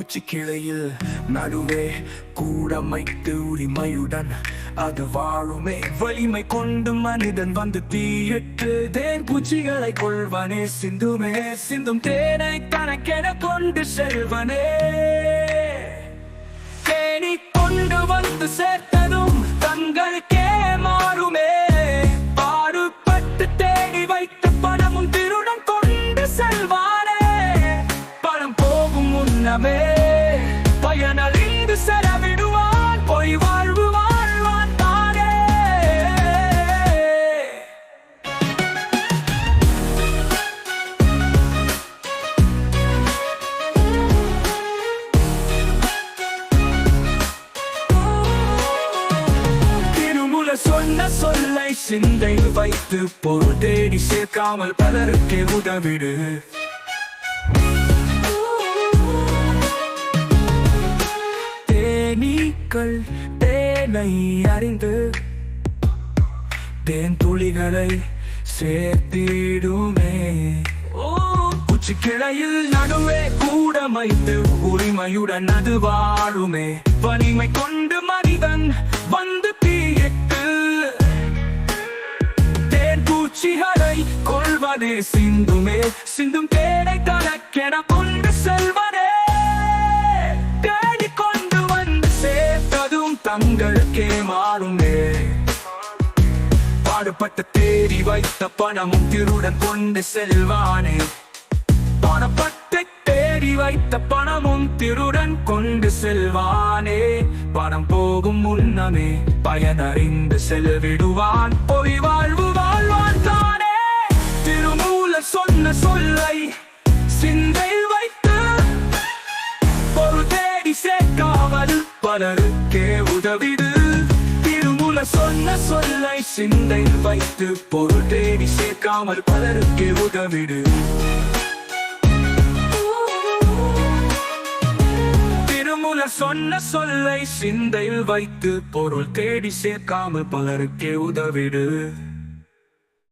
உச்சிக்கிளையில் நடுவே கூடமைத்து உரிமையுடன் அது வாழுமே. வலிமை கொண்டு மனிதன் வந்து தீயிட்டு தேன் பூச்சிகளை கொள்வனே. சிந்துமே சிந்தும் தேனை தனக்கென கொண்டு செல்வனே. தேனி கொண்டு வந்து சேர்த்த பயணமே முன்னமே பயனறிந்து செலவிடுவான் பொய் வாழ்வு வாழ்வான் தானே. திருமுல சொன்ன சொல்லை சிந்தை வைத்து பொருள் தேடி சேர்க்காமல் பலருக்கு உதவிடு. கைகள் தேனை அறிந்து தேன் துளிகளை சேர்த்திடுமே. குச்சி கிளையில் நடுவே கூடமைத்து உரிமையுடன் அது வாழுமே. வலிமை கொண்டு மனிதன் வந்து தீயிட்டு தேன் பூச்சிகளை கொள்வதே சிந்துமே. சிந்தும் தேனை தனக்கென கொண்டு தங்களுக்கே மாறுமே. பாடுபட்ட தேடி வைத்த பணமும் திருடன் கொண்டு செல்வானே. பணப்பட்டு தேடி வைத்த பணமும் திருடன் கொண்டு செல்வானே. பணம் போகும் முன்னமே பயனறிந்து செல்விடுவான். பொய் வாழ்வு வாழ்வான் தானே. திருமூல சொன்ன சொல்லை சிந்தை வைத்து பொருள் தேடி சேர்க்காமல் பலருக்கே உதவிடு. திருமுல சொன்ன சொல்லை சிந்தை வைத்து பொருள் தேடி சேர்க்காமல் பலருக்கு உதவிடு. திருமுல சொன்ன சொல்லை சிந்தையில் வைத்து பொருள் தேடி சேர்க்காமல் பலருக்கே உதவிடு.